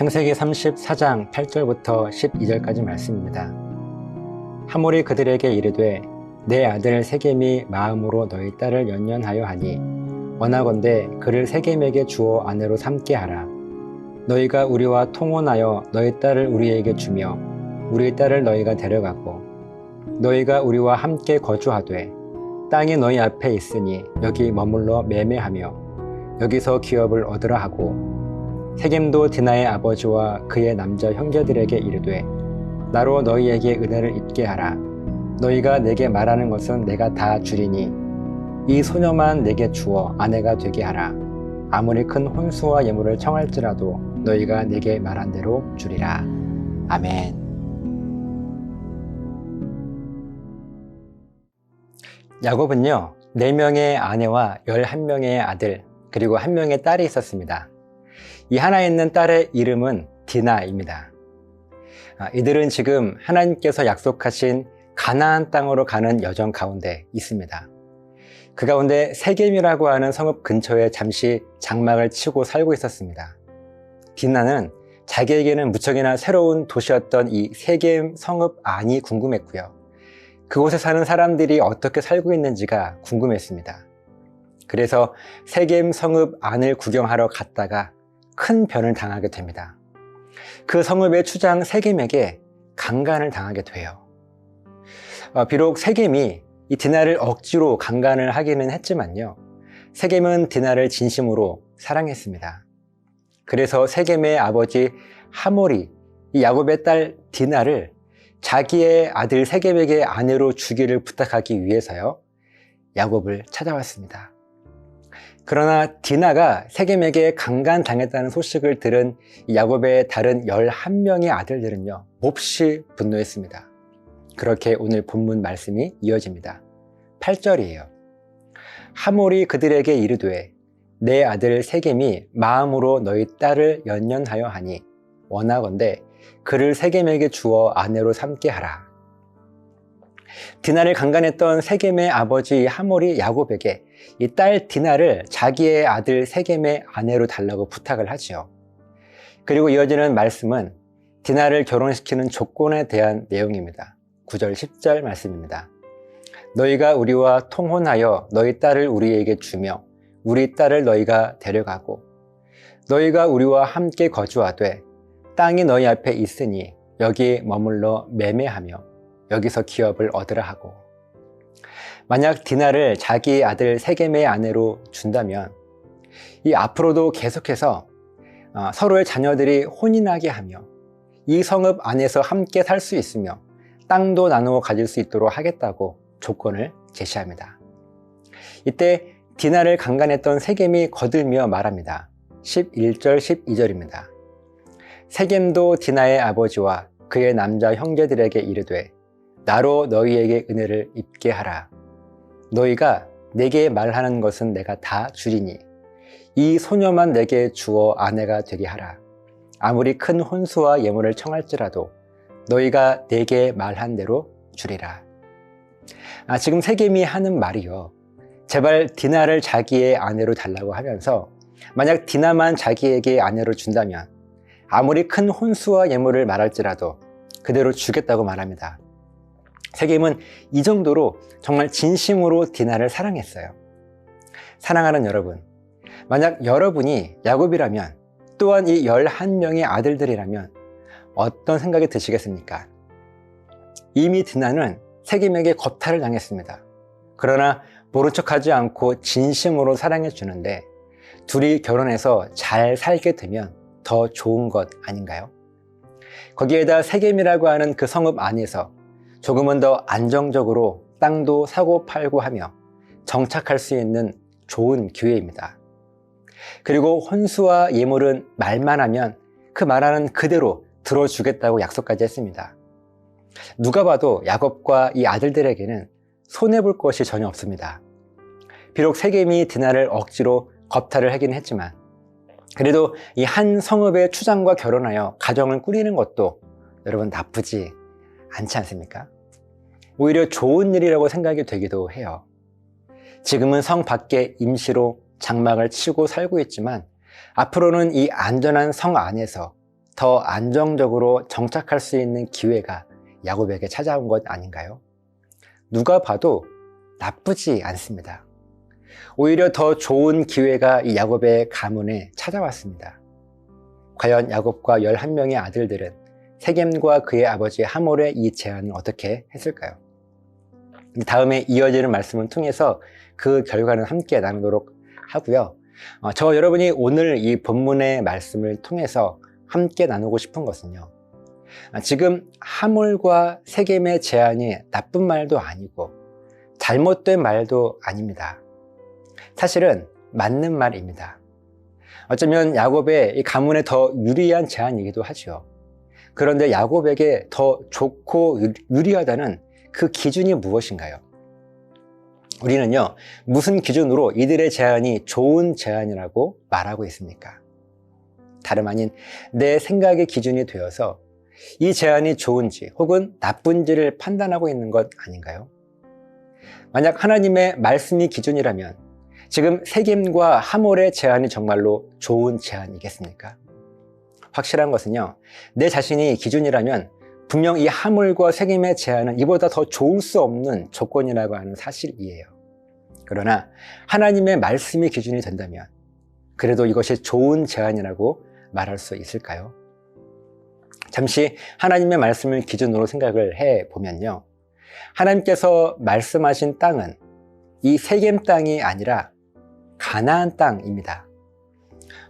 창세기 34장 8절부터 12절까지 말씀입니다. 하몰이 그들에게 이르되 내 아들 세겜이 마음으로 너희 딸을 연연하여 하니 원하건대 그를 세겜에게 주어 아내로 삼게 하라. 너희가 우리와 통혼하여 너희 딸을 우리에게 주며 우리 딸을 너희가 데려가고 너희가 우리와 함께 거주하되 땅이 너희 앞에 있으니 여기 머물러 매매하며 여기서 기업을 얻으라 하고 세겜도 디나의 아버지와 그의 남자 형제들에게 이르되 나로 너희에게 은혜를 입게 하라. 너희가 내게 말하는 것은 내가 다 주리니 이 소녀만 내게 주어 아내가 되게 하라. 아무리 큰 혼수와 예물을 청할지라도 너희가 내게 말한 대로 주리라. 아멘. 야곱은요, 4명의 아내와 11명의 아들, 그리고 1명의 딸이 있었습니다. 이 하나 있는 딸의 이름은 디나입니다. 아, 이들은 지금 하나님께서 약속하신 가나안 땅으로 가는 여정 가운데 있습니다. 그 가운데 세겜이라고 하는 성읍 근처에 잠시 장막을 치고 살고 있었습니다. 디나는 자기에게는 무척이나 새로운 도시였던 이 세겜 성읍 안이 궁금했고요. 그곳에 사는 사람들이 어떻게 살고 있는지가 궁금했습니다. 그래서 세겜 성읍 안을 구경하러 갔다가 큰 변을 당하게 됩니다. 그 성읍의 추장 세겜에게 강간을 당하게 돼요. 어, 비록 세겜이 이 디나를 억지로 강간을 하기는 했지만요. 세겜은 디나를 진심으로 사랑했습니다. 그래서 세겜의 아버지 하몰이 이 야곱의 딸 디나를 자기의 아들 세겜에게 아내로 주기를 부탁하기 위해서요. 야곱을 찾아왔습니다. 그러나 디나가 세겜에게 강간 당했다는 소식을 들은 야곱의 다른 11명의 아들들은요. 몹시 분노했습니다. 그렇게 오늘 본문 말씀이 이어집니다. 8절이에요. 하몰이 그들에게 이르되 내 아들 세겜이 마음으로 너희 딸을 연연하여 하니 원하건대 그를 세겜에게 주어 아내로 삼게 하라. 디나를 강간했던 세겜의 아버지 하몰이 야곱에게 이 딸 디나를 자기의 아들 세겜의 아내로 달라고 부탁을 하지요. 그리고 이어지는 말씀은 디나를 결혼시키는 조건에 대한 내용입니다. 9절 10절 말씀입니다. 너희가 우리와 통혼하여 너희 딸을 우리에게 주며 우리 딸을 너희가 데려가고 너희가 우리와 함께 거주하되 땅이 너희 앞에 있으니 여기 머물러 매매하며 여기서 기업을 얻으라 하고 만약 디나를 자기 아들 세겜의 아내로 준다면 이 앞으로도 계속해서 어, 서로의 자녀들이 혼인하게 하며 이 성읍 안에서 함께 살 수 있으며 땅도 나누어 가질 수 있도록 하겠다고 조건을 제시합니다. 이때 디나를 강간했던 세겜이 거들며 말합니다. 11절 12절입니다. 세겜도 디나의 아버지와 그의 남자 형제들에게 이르되 나로 너희에게 은혜를 입게 하라. 너희가 내게 말하는 것은 내가 다 주리니 이 소녀만 내게 주어 아내가 되게 하라. 아무리 큰 혼수와 예물을 청할지라도 너희가 내게 말한 대로 주리라. 아, 지금 세겜이 하는 말이요. 제발 디나를 자기의 아내로 달라고 하면서 만약 디나만 자기에게 아내로 준다면 아무리 큰 혼수와 예물을 말할지라도 그대로 주겠다고 말합니다. 세겜은 이 정도로 정말 진심으로 디나를 사랑했어요. 사랑하는 여러분, 만약 여러분이 야곱이라면 또한 이 11명의 아들들이라면 어떤 생각이 드시겠습니까? 이미 디나는 세겜에게 겁탈을 당했습니다. 그러나 모른 척하지 않고 진심으로 사랑해 주는데 둘이 결혼해서 잘 살게 되면 더 좋은 것 아닌가요? 거기에다 세겜이라고 하는 그 성읍 안에서 조금은 더 안정적으로 땅도 사고 팔고 하며 정착할 수 있는 좋은 기회입니다. 그리고 혼수와 예물은 말만 하면 그 말하는 그대로 들어주겠다고 약속까지 했습니다. 누가 봐도 야곱과 이 아들들에게는 손해볼 것이 전혀 없습니다. 비록 세겜이 디나를 억지로 겁탈을 하긴 했지만 그래도 이 한 성읍의 추장과 결혼하여 가정을 꾸리는 것도 여러분 나쁘지 않지 않습니까? 오히려 좋은 일이라고 생각이 되기도 해요. 지금은 성 밖에 임시로 장막을 치고 살고 있지만 앞으로는 이 안전한 성 안에서 더 안정적으로 정착할 수 있는 기회가 야곱에게 찾아온 것 아닌가요? 누가 봐도 나쁘지 않습니다. 오히려 더 좋은 기회가 이 야곱의 가문에 찾아왔습니다. 과연 야곱과 11명의 아들들은 세겜과 그의 아버지 하몰의 이 제안을 어떻게 했을까요? 다음에 이어지는 말씀을 통해서 그 결과는 함께 나누도록 하고요. 어, 저 여러분이 오늘 이 본문의 말씀을 통해서 함께 나누고 싶은 것은요. 아, 지금 하몰과 세겜의 제안이 나쁜 말도 아니고 잘못된 말도 아닙니다. 사실은 맞는 말입니다. 어쩌면 야곱의 이 가문에 더 유리한 제안이기도 하죠. 그런데 야곱에게 더 좋고 유리하다는 그 기준이 무엇인가요? 우리는요, 무슨 기준으로 이들의 제안이 좋은 제안이라고 말하고 있습니까? 다름 아닌 내 생각의 기준이 되어서 이 제안이 좋은지 혹은 나쁜지를 판단하고 있는 것 아닌가요? 만약 하나님의 말씀이 기준이라면 지금 세겜과 하몰의 제안이 정말로 좋은 제안이겠습니까? 확실한 것은요, 내 자신이 기준이라면 분명 이 하물과 세겜의 제안은 이보다 더 좋을 수 없는 조건이라고 하는 사실이에요. 그러나 하나님의 말씀이 기준이 된다면 그래도 이것이 좋은 제안이라고 말할 수 있을까요? 잠시 하나님의 말씀을 기준으로 생각을 해 보면요. 하나님께서 말씀하신 땅은 이 세겜 땅이 아니라 가나안 땅입니다.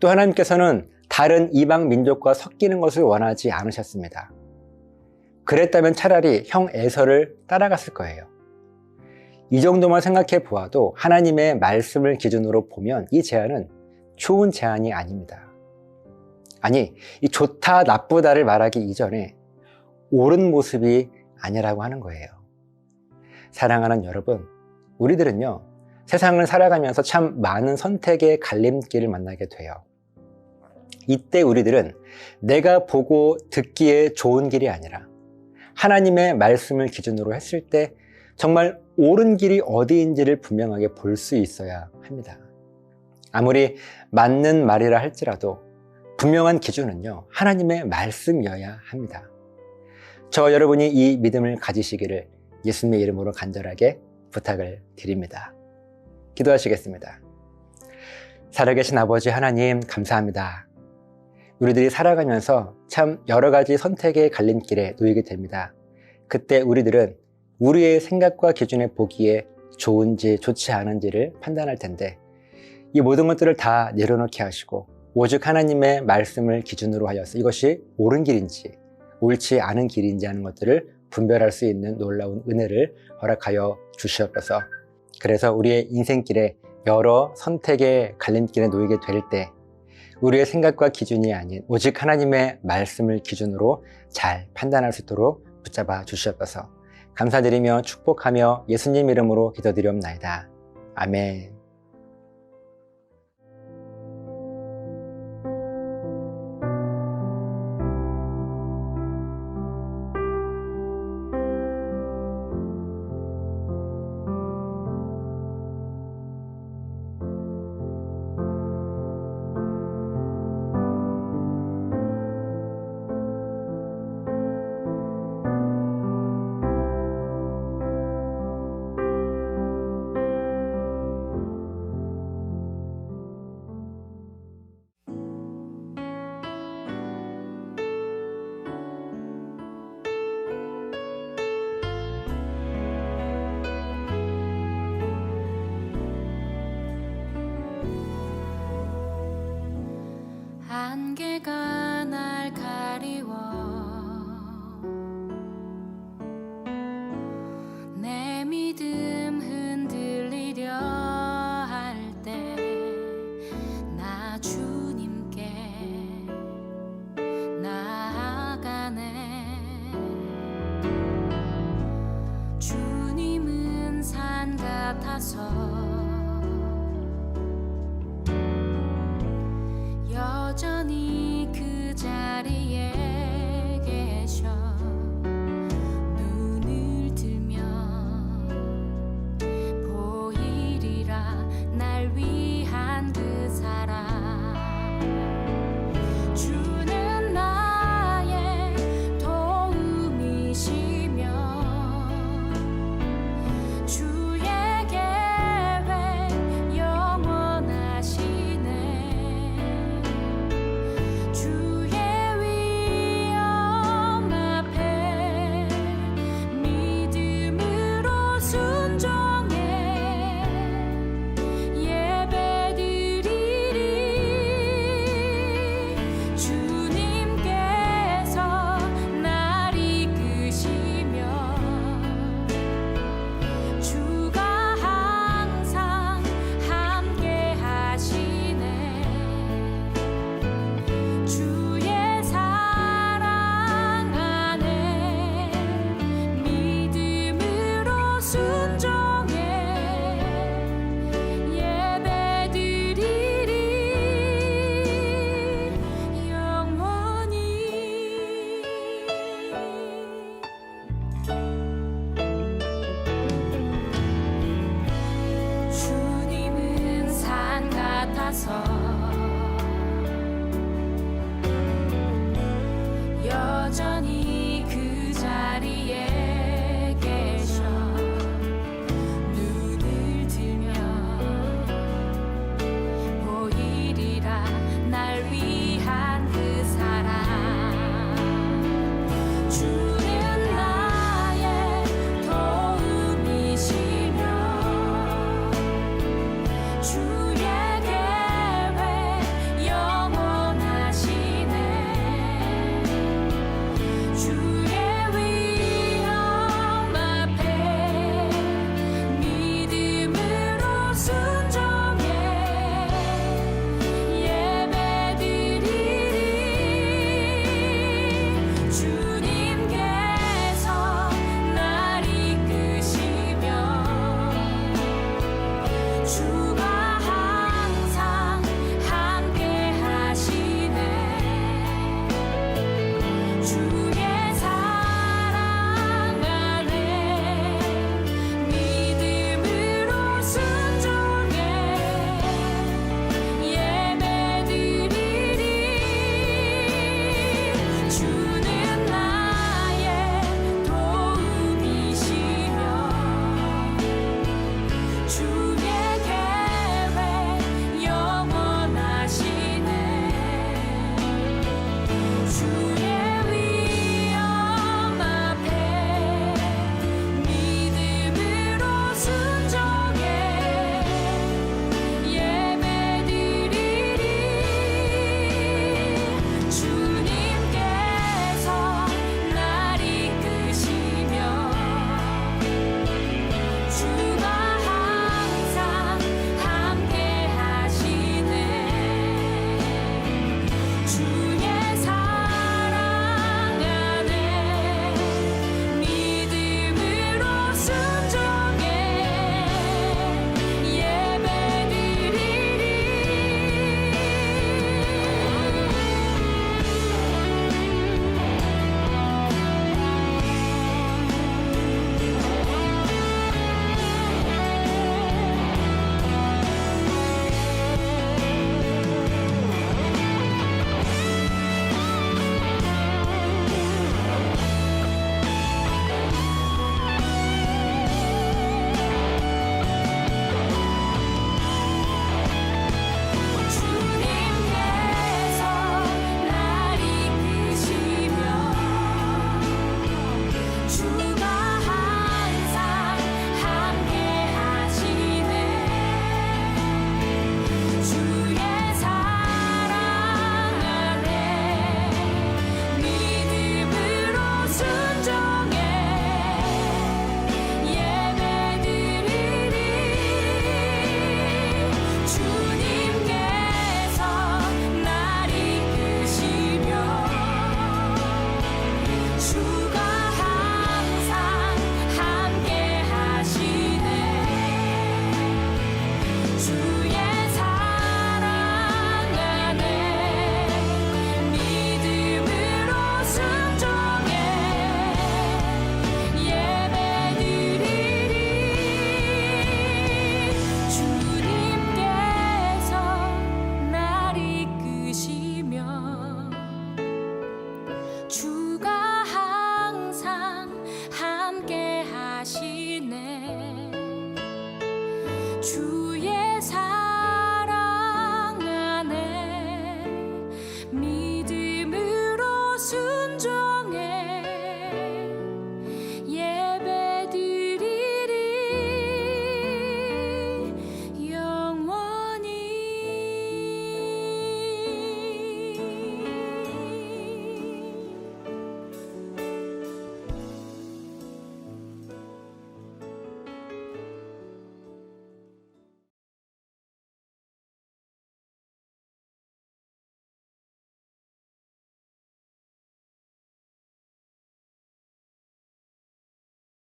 또 하나님께서는 다른 이방 민족과 섞이는 것을 원하지 않으셨습니다. 그랬다면 차라리 형 에서를 따라갔을 거예요. 이 정도만 생각해 보아도 하나님의 말씀을 기준으로 보면 이 제안은 좋은 제안이 아닙니다. 아니, 이 좋다, 나쁘다를 말하기 이전에 옳은 모습이 아니라고 하는 거예요. 사랑하는 여러분, 우리들은요, 세상을 살아가면서 참 많은 선택의 갈림길을 만나게 돼요. 이때 우리들은 내가 보고 듣기에 좋은 길이 아니라 하나님의 말씀을 기준으로 했을 때 정말 옳은 길이 어디인지를 분명하게 볼 수 있어야 합니다. 아무리 맞는 말이라 할지라도 분명한 기준은요, 하나님의 말씀이어야 합니다. 저 여러분이 이 믿음을 가지시기를 예수님의 이름으로 간절하게 부탁을 드립니다. 기도하시겠습니다. 살아계신 아버지 하나님, 감사합니다. 우리들이 살아가면서 참 여러 가지 선택의 갈림길에 놓이게 됩니다. 그때 우리들은 우리의 생각과 기준에 보기에 좋은지 좋지 않은지를 판단할 텐데 이 모든 것들을 다 내려놓게 하시고 오직 하나님의 말씀을 기준으로 하여서 이것이 옳은 길인지 옳지 않은 길인지 하는 것들을 분별할 수 있는 놀라운 은혜를 허락하여 주시옵소서. 그래서 우리의 인생길에 여러 선택의 갈림길에 놓이게 될 때 우리의 생각과 기준이 아닌 오직 하나님의 말씀을 기준으로 잘 판단할 수 있도록 붙잡아 주시옵소서. 감사드리며 축복하며 예수님 이름으로 기도드리옵나이다. 아멘.